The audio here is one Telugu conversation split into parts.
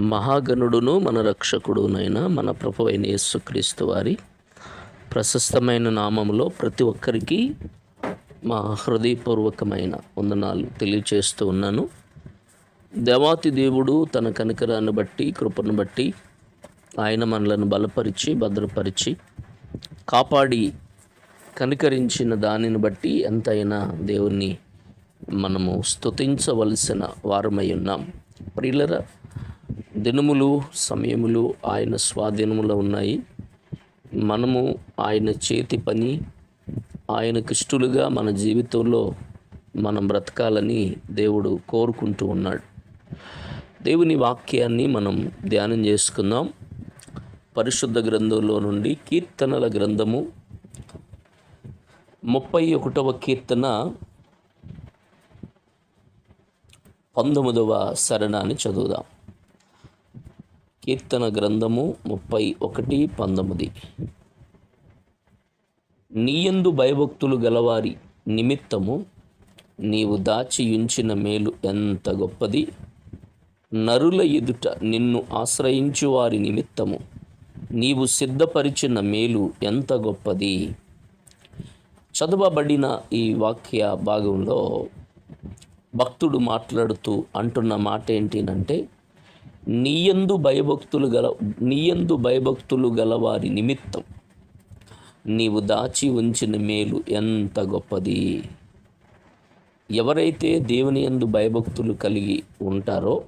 మహాగణుడును మన రక్షకుడునైన మన ప్రభు అయిన యేసుక్రీస్తు వారి ప్రశస్తమైన నామంలో ప్రతి ఒక్కరికి మా హృదయపూర్వకమైన వందనాలు తెలియచేస్తూ ఉన్నాను. దేవాతి దేవుడు తన కనికరాన్ని బట్టి కృపను బట్టి ఆయన మనలను బలపరిచి భద్రపరిచి కాపాడి కనికరించిన దానిని బట్టి ఎంతైనా దేవుణ్ణి మనము స్తుతించవలసిన వారమై ఉన్నాం. ప్రియులరా దినములు సమయములు ఆయన స్వాధీనములో ఉన్నాయి. మనము ఆయన చేతి పని ఆయన ఇష్టలుగా మన జీవితంలో మనం బ్రతకాలని దేవుడు కోరుకుంటూ ఉన్నాడు. దేవుని వాక్యాన్ని మనం ధ్యానం చేసుకుందాం. పరిశుద్ధ గ్రంథంలో నుండి కీర్తనల గ్రంథము ముప్పై ఒకటవ కీర్తన పంతొమ్మిదవ శరణాన్ని చదువుదాం. కీర్తన గ్రంథము ముప్పై ఒకటి పంతొమ్మిది. నీయందు భయభక్తులు గలవారి నిమిత్తము నీవు దాచి ఉంచిన మేలు ఎంత గొప్పది. నరుల ఎదుట నిన్ను ఆశ్రయించు వారి నిమిత్తము నీవు సిద్ధపరిచిన మేలు ఎంత గొప్పది. చదవబడిన ఈ వాక్య భాగంలో భక్తుడు మాట్లాడుతూ అంటున్న మాట ఏంటినంటే నీయందు భయభక్తులు గల నీయందు భయభక్తులు గలవారి నిమిత్తం నీవు దాచి ఉంచిన మేలు ఎంత గొప్పది. ఎవరైతే దేవుని యందు భయభక్తులు కలిగి ఉంటారో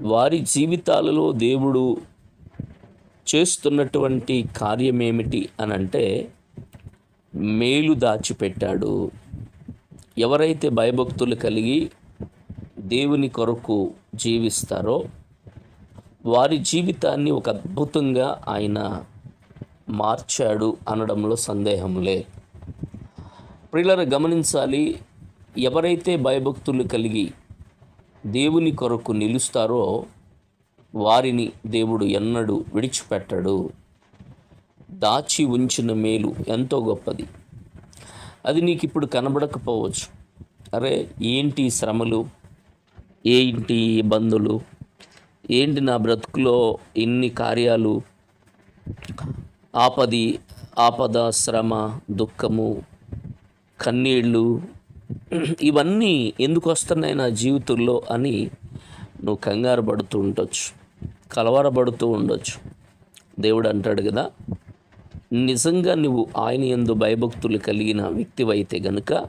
వారి జీవితాలలో దేవుడు చేస్తున్నటువంటి కార్యమేమిటి అని అంటే మేలు దాచిపెట్టాడు. ఎవరైతే భయభక్తులు కలిగి దేవుని కొరకు జీవిస్తారో వారి జీవితాన్ని ఒక అద్భుతంగా ఆయన మార్చాడు అనడంలో సందేహములే లేదు. గమనించాలి ఎవరైతే భయభక్తులు కలిగి దేవుని కొరకు నిలుస్తారో వారిని దేవుడు ఎన్నడూ విడిచిపెట్టడు. దాచి ఉంచిన మేలు ఎంతో గొప్పది. అది నీకు ఇప్పుడు కనబడకపోవచ్చు. అరే ఏంటి శ్రమలు? ఏంటి ఇబ్బందులు? ఏంటి నా బ్రతుకులో ఇన్ని కార్యాలు? ఆపది ఆపద శ్రమ దుఃఖము కన్నీళ్ళు ఇవన్నీ ఎందుకు వస్తున్నాయి నా జీవితంలో అని నువ్వు కంగారు పడుతూ ఉండొచ్చు. కలవరపడుతూ ఉండొచ్చు. దేవుడు అంటాడు కదా నిజంగా నువ్వు ఆయన ఎందు భయభక్తులు కలిగిన వ్యక్తివైతే గనుక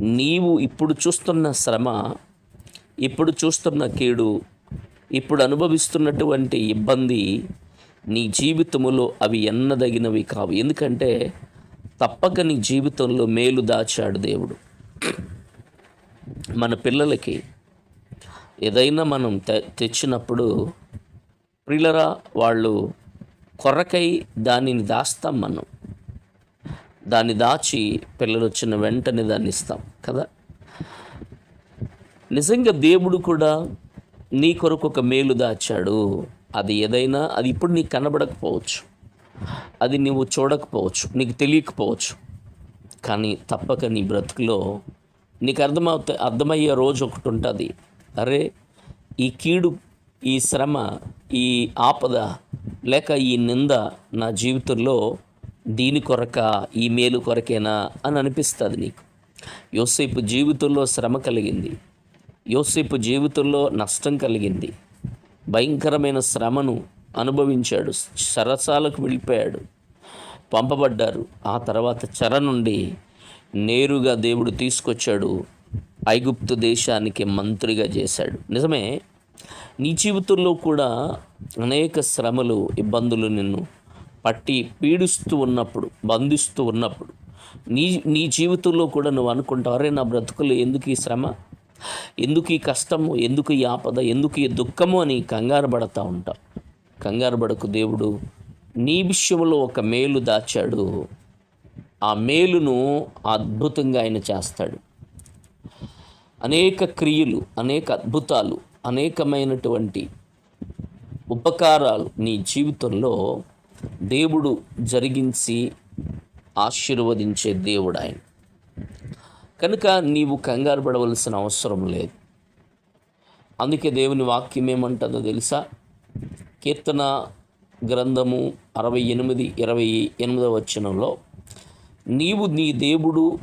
నీవు ఇప్పుడు చూస్తున్న శ్రమ ఇప్పుడు చూస్తున్న కీడు ఇప్పుడు అనుభవిస్తున్నటువంటి ఇబ్బంది నీ జీవితములో అవి ఎన్నదగినవి కావు. ఎందుకంటే తప్పక నీ జీవితంలో మేలు దాచాడు దేవుడు. మన పిల్లలకి ఏదైనా మనం తె తెచ్చినప్పుడు ప్రిలరా వాళ్ళు కొరకై దానిని దాస్తాం మనం. దాన్ని దాచి పిల్లలు వచ్చిన వెంటనే దాన్ని ఇస్తాం కదా? నిజంగా దేవుడు కూడా నీ కొరకు ఒక మేలు దాచాడు. అది ఏదైనా అది ఇప్పుడు నీకు కనబడకపోవచ్చు. అది నువ్వు చూడకపోవచ్చు నీకు తెలియకపోవచ్చు. కానీ తప్పక నీ బ్రతుకులో నీకు అర్థమవుతా అర్థమయ్యే రోజు ఒకటి ఉంటుంది. అరే ఈ కీడు ఈ శ్రమ ఈ ఆపద లేక ఈ నింద నా జీవితంలో దీని కొరక ఈ మేలు కొరకేనా అని అనిపిస్తుంది నీకు. యోసేపు జీవితంలో శ్రమ కలిగింది. యోసేపు జీవితంలో నష్టం కలిగింది. భయంకరమైన శ్రమను అనుభవించాడు. సరసాలకు వెళ్ళిపోయాడు. పంపబడ్డారు. ఆ తర్వాత చెర నుండి నేరుగా దేవుడు తీసుకొచ్చాడు. ఐగుప్తు దేశానికి మంత్రిగా చేశాడు. నిజమే నీ జీవితంలో కూడా అనేక శ్రమలు ఇబ్బందులు నిన్ను పట్టి పీడిస్తూ ఉన్నప్పుడు బంధిస్తూ ఉన్నప్పుడు నీ నీ జీవితంలో కూడా నువ్వు అనుకుంటావు అరే నా బ్రతుకులు ఎందుకు ఈ శ్రమ? ఎందుకు ఈ కష్టము? ఎందుకు ఈ ఆపద? ఎందుకు ఈ దుఃఖము? అని కంగారు పడతా ఉంటావు. కంగారు పడకు దేవుడు నీ విషయంలో ఒక మేలు దాచాడు. ఆ మేలును అద్భుతంగా ఆయన చేస్తాడు. అనేక క్రియలు అనేక అద్భుతాలు అనేకమైనటువంటి ఉపకారాలు నీ జీవితంలో దేవుడు జరిగించి ఆశీర్వదించే దేవుడు ఆయన. కనుక నీవు కంగారు పడవలసిన అవసరం లేదు. అందుకే దేవుని వాక్యం ఏమంటుందో తెలుసా? కీర్తన గ్రంథము అరవై ఎనిమిది ఇరవై ఎనిమిదవ వచనంలో నీవు నీ దేవుడు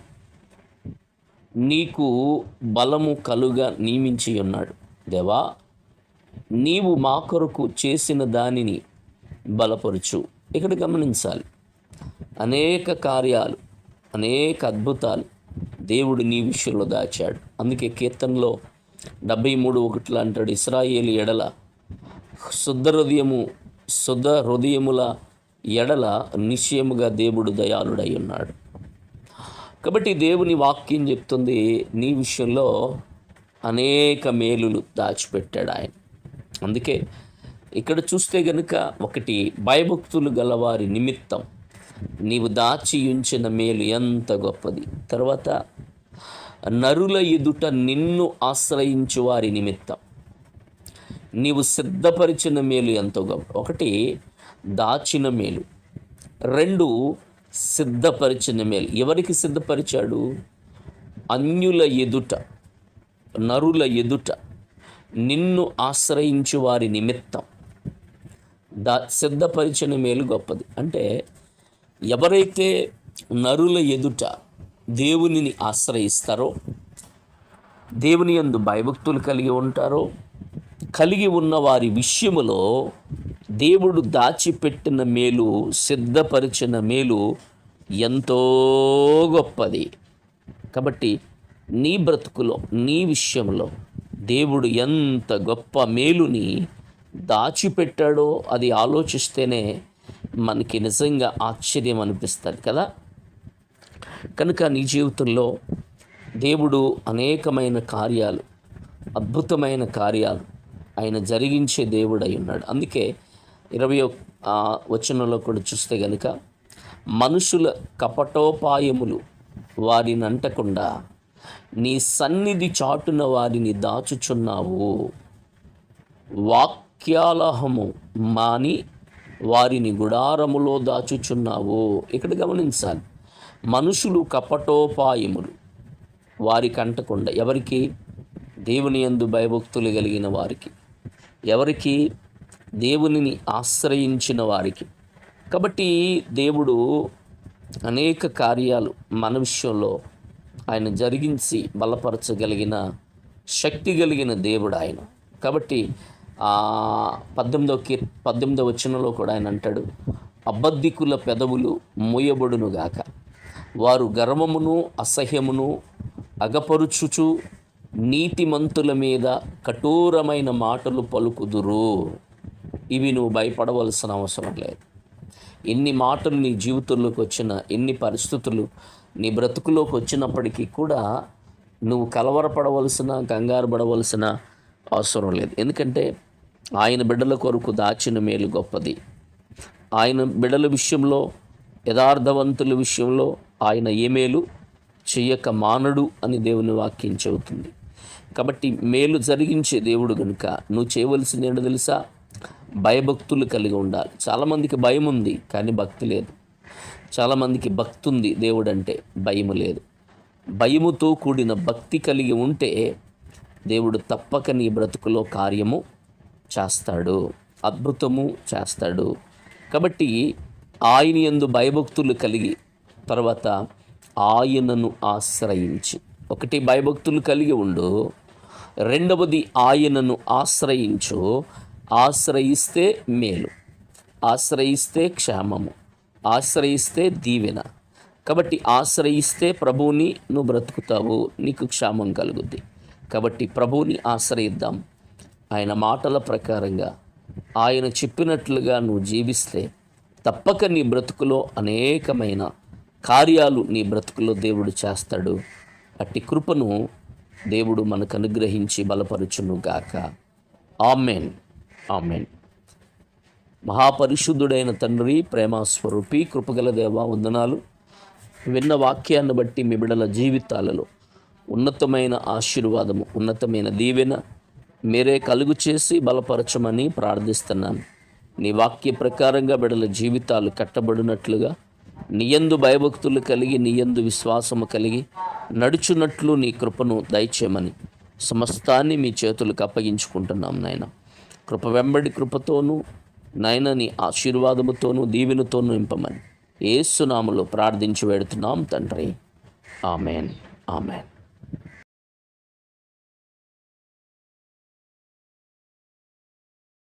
నీకు బలము కలుగా నియమించి ఉన్నాడు. దేవా నీవు మా కొరకు చేసిన దానిని బలపరుచు. ఇక్కడ గమనించాలి. అనేక కార్యాలు అనేక అద్భుతాలు దేవుడు నీ విషయంలో దాచాడు. అందుకే కీర్తనలో డెబ్బై మూడు ఒకటిలో అంటాడు ఇస్రాయేలి ఎడల శుద్ధ హృదయము శుద్ధ హృదయముల ఎడల నిశ్చయముగా దేవుడు దయాళుడై ఉన్నాడు. కాబట్టి దేవుని వాక్యం చెప్తుంది నీ విషయంలో అనేక మేలులు దాచిపెట్టాడు ఆయన. అందుకే ఇక్కడ చూస్తే గనుక ఒకటి భయభక్తులు గలవారి నిమిత్తం నీవు దాచి ఉంచిన మేలు ఎంత గొప్పది. తర్వాత నరుల ఎదుట నిన్ను ఆశ్రయించు వారి నిమిత్తం నీవు సిద్ధపరిచిన మేలు ఎంతో గొప్ప ఒకటి దాచిన మేలు రెండు సిద్ధపరిచిన మేలు. ఎవరికి సిద్ధపరిచాడు? అన్యుల ఎదుట నరుల ఎదుట నిన్ను ఆశ్రయించు వారి నిమిత్తం. దా సిద్ధపరిచిన మేలు గొప్పది. అంటే ఎవరైతే నరుల ఎదుట దేవునిని ఆశ్రయిస్తారో దేవుని యందు భయభక్తులు కలిగి ఉంటారో కలిగి ఉన్న వారి విషయములో దేవుడు దాచిపెట్టిన మేలు సిద్ధపరిచిన మేలు ఎంతో గొప్పది. కాబట్టి నీ బ్రతుకులో నీ విషయంలో దేవుడు ఎంత గొప్ప మేలుని దాచిపెట్టాడో అది ఆలోచిస్తేనే మనకి నిజంగా ఆశ్చర్యం అనిపిస్తుంది కదా? కనుక నీ జీవితంలో దేవుడు అనేకమైన కార్యాలు అద్భుతమైన కార్యాలు ఆయన జరిగించే దేవుడు అయి ఉన్నాడు. అందుకే ఇరవై వచనంలో కూడా చూస్తే గనుక మనుషుల కపటోపాయములు వారిని అంటకుండా నీ సన్నిధి చాటున వారిని దాచుచున్నావు. వాక్యాలహము మాని వారిని గుడారములో దాచుచున్నావు. ఇక్కడ గమనించాలి. మనుషులు కపటోపాయములు. వారికి అంటకుండా ఎవరికి? దేవుని యందు భయభక్తులు కలిగిన వారికి. ఎవరికి? దేవునిని ఆశ్రయించిన వారికి. కాబట్టి దేవుడు అనేక కార్యాలు మన విషయంలో ఆయన జరిగించి బలపరచగలిగిన శక్తి కలిగిన దేవుడు ఆయన. కాబట్టి పద్దెనిమిదవ కీ పద్దెనిమిదవ వచనంలో కూడా ఆయన అంటాడు అబద్ధికుల పెదవులు మూయబడునుగాక వారు గర్వమును అసహ్యమును అగపరుచుచు నీతిమంతుల మీద కఠోరమైన మాటలు పలుకుదురు. ఇవి నువ్వు భయపడవలసిన అవసరం లేదు. ఎన్ని మాటలు నీ జీవితంలోకి వచ్చిన ఎన్ని పరిస్థితులు నీ బ్రతుకులోకి వచ్చినప్పటికీ కూడా నువ్వు కలవరపడవలసిన కంగారు పడవలసిన అవసరం లేదు. ఎందుకంటే ఆయన బిడ్డల కొరకు దాచిన మేలు గొప్పది. ఆయన బిడ్డల విషయంలో యథార్థవంతుల విషయంలో ఆయన ఏ మేలు చెయ్యక మానడు అని దేవుని వాక్యం చెబుతుంది. కాబట్టి మేలు జరిగించే దేవుడు కనుక నువ్వు చేయవలసింది ఏంటో తెలుసా? భయభక్తులు కలిగి ఉండాలి. చాలామందికి భయం ఉంది కానీ భక్తి లేదు. చాలామందికి భక్తి ఉంది దేవుడు అంటే భయము లేదు. భయముతో కూడిన భక్తి కలిగి ఉంటే దేవుడు తప్పక నీ బ్రతుకులో కార్యము చేస్తాడు అద్భుతము చేస్తాడు. కాబట్టి ఆయన యందు భయభక్తులు కలిగి తర్వాత ఆయనను ఆశ్రయించి. ఒకటి భయభక్తులు కలిగి ఉండు రెండవది ఆయనను ఆశ్రయించు. ఆశ్రయిస్తే మేలు ఆశ్రయిస్తే క్షేమము. ఆశ్రయిస్తే దీవెన. కాబట్టి ఆశ్రయిస్తే ప్రభువుని నువ్వు బ్రతుకుతావు నీకు క్షామం కలుగుద్ది. కాబట్టి ప్రభువుని ఆశ్రయిద్దాం. ఆయన మాటల ప్రకారంగా ఆయన చెప్పినట్లుగా నువ్వు జీవిస్తే తప్పక నీ బ్రతుకులో అనేకమైన కార్యాలు నీ బ్రతుకులో దేవుడు చేస్తాడు. అట్టి కృపను దేవుడు మనకు అనుగ్రహించి బలపరుచును గాక ఆమెన్. ఆమెన్. మహాపరిశుద్ధుడైన తండ్రి ప్రేమస్వరూపి కృపగల దేవ వందనాలు. విన్న వాక్యాన్ని బట్టి మీ బిడల జీవితాలలో ఉన్నతమైన ఆశీర్వాదము ఉన్నతమైన దీవెన మీరే కలుగు చేసి బలపరచమని ప్రార్థిస్తున్నాను. నీ వాక్య ప్రకారంగా బిడల జీవితాలు కట్టబడినట్లుగా నియందు భయభక్తులు కలిగి నియందు విశ్వాసము కలిగి నడుచున్నట్లు నీ కృపను దయచేయమని సమస్తాన్ని మీ చేతులకు అప్పగించుకుంటున్నాం నాయన. కృప వెంబడి కృపతోనూ నాయన నీ ఆశీర్వాదముతోనూ దీవెనతోనూ నింపమని. ఏసునామలో ప్రార్థించి వెడుతున్నాం తండ్రి. ఆమెన్. ఆమెన్.